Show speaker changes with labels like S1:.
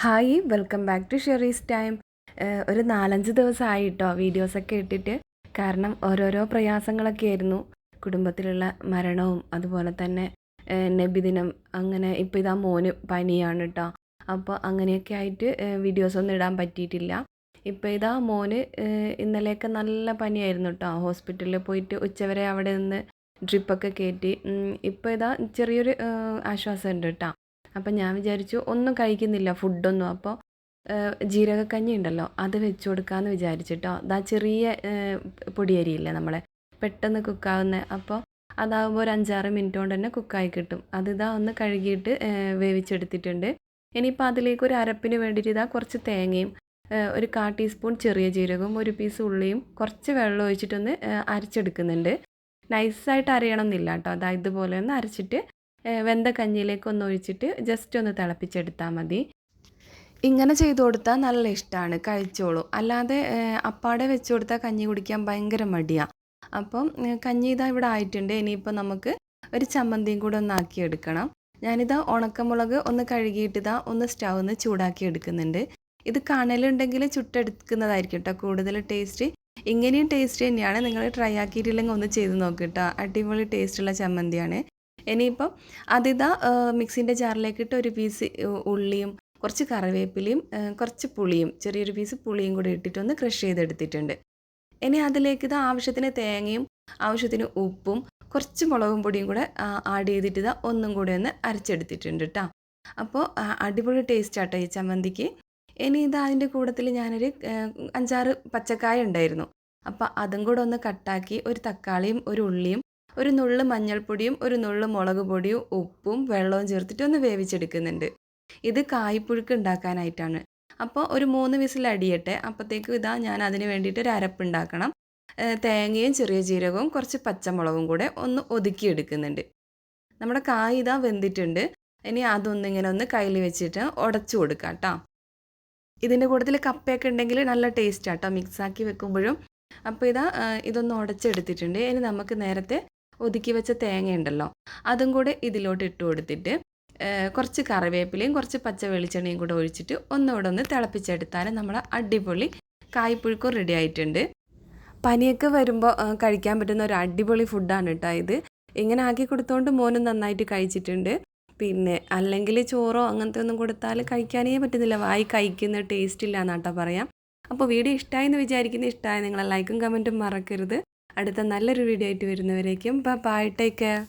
S1: Hi welcome back to Sheri's time. ഒരു നാലഞ്ച് ദിവസമായി കേട്ടോ വീഡിയോസൊക്കെ ഇട്ടിട്ട്. കാരണം ഓരോരോ പ്രയാസങ്ങളൊക്കെ ആയിരുന്നു. കുടുംബത്തിലുള്ള മരണവും അതുപോലെ തന്നെ നബിദിനം അങ്ങനെ ഇപ്പോൾ ഇതാ മോന് പനിയാണ് കേട്ടോ അപ്പോൾ അങ്ങനെയൊക്കെ ആയിട്ട് വീഡിയോസൊന്നും ഇടാൻ പറ്റിയിട്ടില്ല. ഇപ്പോൾ ഇതാ മോന് ഇന്നലെയൊക്കെ നല്ല പനിയായിരുന്നു കേട്ടോ ഹോസ്പിറ്റലിൽ പോയിട്ട് ഉച്ചവരെ അവിടെ നിന്ന് ഡ്രിപ്പൊക്കെ കയറ്റി ഇപ്പോൾ ഇതാ ചെറിയൊരു ആശ്വാസമുണ്ട് കേട്ടോ അപ്പം ഞാൻ വിചാരിച്ചു ഒന്നും കഴിക്കുന്നില്ല ഫുഡൊന്നും അപ്പോൾ ജീരകക്കഞ്ഞി ഉണ്ടല്ലോ അത് വെച്ച് കൊടുക്കാമെന്ന് വിചാരിച്ചിട്ടോ. അതാ ചെറിയ പൊടിയരിയില്ലേ നമ്മളെ പെട്ടെന്ന് കുക്കാവുന്ന അപ്പോൾ അതാകുമ്പോൾ ഒരു അഞ്ചാറ് മിനിറ്റ് കൊണ്ട് തന്നെ കുക്കായി കിട്ടും. അത് ഇതാ ഒന്ന് കഴുകിയിട്ട് വേവിച്ചെടുത്തിട്ടുണ്ട്. ഇനിയിപ്പോൾ അതിലേക്ക് ഒരു അരപ്പിന് വേണ്ടിയിട്ട് ഇതാ കുറച്ച് തേങ്ങയും ഒരു കാ ടീസ്പൂൺ ചെറിയ ജീരകവും ഒരു പീസ് ഉള്ളിയും കുറച്ച് വെള്ളം ഒഴിച്ചിട്ടൊന്ന് അരച്ചെടുക്കുന്നുണ്ട്. നൈസായിട്ട് അരയണമെന്നില്ല കേട്ടോ അതാ ഇതുപോലെ ഒന്ന് അരച്ചിട്ട് വെന്ത കഞ്ഞിയിലേക്ക് ഒന്ന് ഒഴിച്ചിട്ട് ജസ്റ്റ് ഒന്ന് തിളപ്പിച്ചെടുത്താൽ മതി. ഇങ്ങനെ ചെയ്തു കൊടുത്താൽ നല്ല ഇഷ്ടമാണ് കഴിച്ചോളൂ. അല്ലാതെ അപ്പാടെ വെച്ച് കൊടുത്താൽ കഞ്ഞി കുടിക്കാൻ ഭയങ്കര മടിയാണ് അപ്പം കഞ്ഞി ഇതാ ഇവിടെ ആയിട്ടുണ്ട് ഇനിയിപ്പോൾ നമുക്ക് ഒരു ചമ്മന്തിയും കൂടെ ഒന്ന് ആക്കിയെടുക്കണം. ഞാനിതാ ഉണക്കമുളക് ഒന്ന് കഴുകിയിട്ട് ഇതാ ഒന്ന് സ്റ്റൗ ഒന്ന് ചൂടാക്കി എടുക്കുന്നുണ്ട്. ഇത് കണലുണ്ടെങ്കിൽ ചുട്ടെടുക്കുന്നതായിരിക്കും കേട്ടോ കൂടുതൽ ടേസ്റ്റ്. ഇങ്ങനെയും ടേസ്റ്റ് തന്നെയാണ് നിങ്ങൾ ട്രൈ ആക്കിയിട്ടില്ലെങ്കിൽ ഒന്ന് ചെയ്ത് നോക്കിട്ടോ കേട്ടോ. അടിപൊളി ടേസ്റ്റുള്ള ചമ്മന്തിയാണ്. ഇനിയിപ്പം അതിതാ മിക്സിന്റെ ജാറിലേക്ക് ഇട്ട് ഒരു പീസ് ഉള്ളിയും കുറച്ച് കറിവേപ്പിലയും കുറച്ച് പുളിയും ചെറിയൊരു പീസ് പുളിയും കൂടി ഇട്ടിട്ടൊന്ന് ക്രഷ് ചെയ്തെടുത്തിട്ടുണ്ട്. ഇനി അതിലേക്ക് ഇത് ആവശ്യത്തിന് തേങ്ങയും ആവശ്യത്തിന് ഉപ്പും കുറച്ച് മുളകും പൊടിയും കൂടെ ആഡ് ചെയ്തിട്ട് ഇതാ ഒന്നും കൂടെ ഒന്ന് അരച്ചെടുത്തിട്ടുണ്ട് കേട്ടോ അപ്പോൾ അടിപൊളി ടേസ്റ്റ് ആട്ടോ ഈ ചമ്മന്തിക്ക്. ഇനി ഇത് അതിന്റെ കൂട്ടത്തിൽ ഞാനൊരു അഞ്ചാറ് പച്ചക്കായ ഉണ്ടായിരുന്നു. അപ്പോൾ അതും കൂടെ ഒന്ന് കട്ടാക്കി ഒരു തക്കാളിയും ഒരു ഉള്ളിയും ഒരു നുള്ള് മഞ്ഞൾപ്പൊടിയും ഒരു നുള്ള് മുളക് പൊടിയും ഉപ്പും വെള്ളവും ചേർത്തിട്ട് ഒന്ന് വേവിച്ചെടുക്കുന്നുണ്ട്. ഇത് കായ്പുഴുക്ക് ഉണ്ടാക്കാനായിട്ടാണ്. അപ്പോൾ ഒരു മൂന്ന് വിസിൽ അടിയട്ടെ. അപ്പോഴത്തേക്കും ഇതാ ഞാൻ അതിന് വേണ്ടിയിട്ട് ഒരു അരപ്പ് ഉണ്ടാക്കണം. തേങ്ങയും ചെറിയ ജീരകവും കുറച്ച് പച്ചമുളകും കൂടെ ഒന്ന് ഒതുക്കിയെടുക്കുന്നുണ്ട്. നമ്മുടെ കായ് ഇതാ വെന്തിട്ടുണ്ട്. ഇനി അതൊന്നിങ്ങനെ ഒന്ന് കയ്യിൽ വെച്ചിട്ട് ഉടച്ചു കൊടുക്കാം കേട്ടോ. ഇതിന്റെ കൂട്ടത്തിൽ കപ്പയൊക്കെ ഉണ്ടെങ്കിൽ നല്ല ടേസ്റ്റ് ആട്ടോ മിക്സാക്കി വെക്കുമ്പോഴും. അപ്പോൾ ഇതാ ഇതൊന്ന് ഉടച്ചെടുത്തിട്ടുണ്ട്. ഇനി നമുക്ക് നേരത്തെ ഒതുക്കി വെച്ച തേങ്ങ ഉണ്ടല്ലോ അതും കൂടെ ഇതിലോട്ട് ഇട്ട് കൊടുത്തിട്ട് കുറച്ച് കറിവേപ്പിലയും കുറച്ച് പച്ച വെളിച്ചെണ്ണയും കൂടെ ഒഴിച്ചിട്ട് ഒന്നുകൂടെ ഒന്ന് തിളപ്പിച്ചെടുത്താൽ നമ്മൾ അടിപൊളി കായ്പുഴുക്കും റെഡി ആയിട്ടുണ്ട്. പനിയൊക്കെ വരുമ്പോൾ കഴിക്കാൻ പറ്റുന്ന ഒരു അടിപൊളി ഫുഡാണ് കേട്ടോ ഇത്. ഇങ്ങനെ ആക്കി കൊടുത്തോണ്ട് മോനും നന്നായിട്ട് കഴിച്ചിട്ടുണ്ട്. പിന്നെ അല്ലെങ്കിൽ ചോറോ അങ്ങനത്തെ ഒന്നും കൊടുത്താൽ കഴിക്കാനേ പറ്റുന്നില്ല. വായി കഴിക്കുന്ന ടേസ്റ്റ് ഇല്ല എന്നാട്ടോ പറയാം. അപ്പോൾ വീഡിയോ ഇഷ്ടമായി എന്ന് വിചാരിക്കുന്ന ഇഷ്ടമായി നിങ്ങൾ ലൈക്കും കമന്റും മറക്കരുത്. അടുത്ത നല്ലൊരു വീഡിയോ ആയിട്ട് വരുന്നവരേക്കും. Bye take care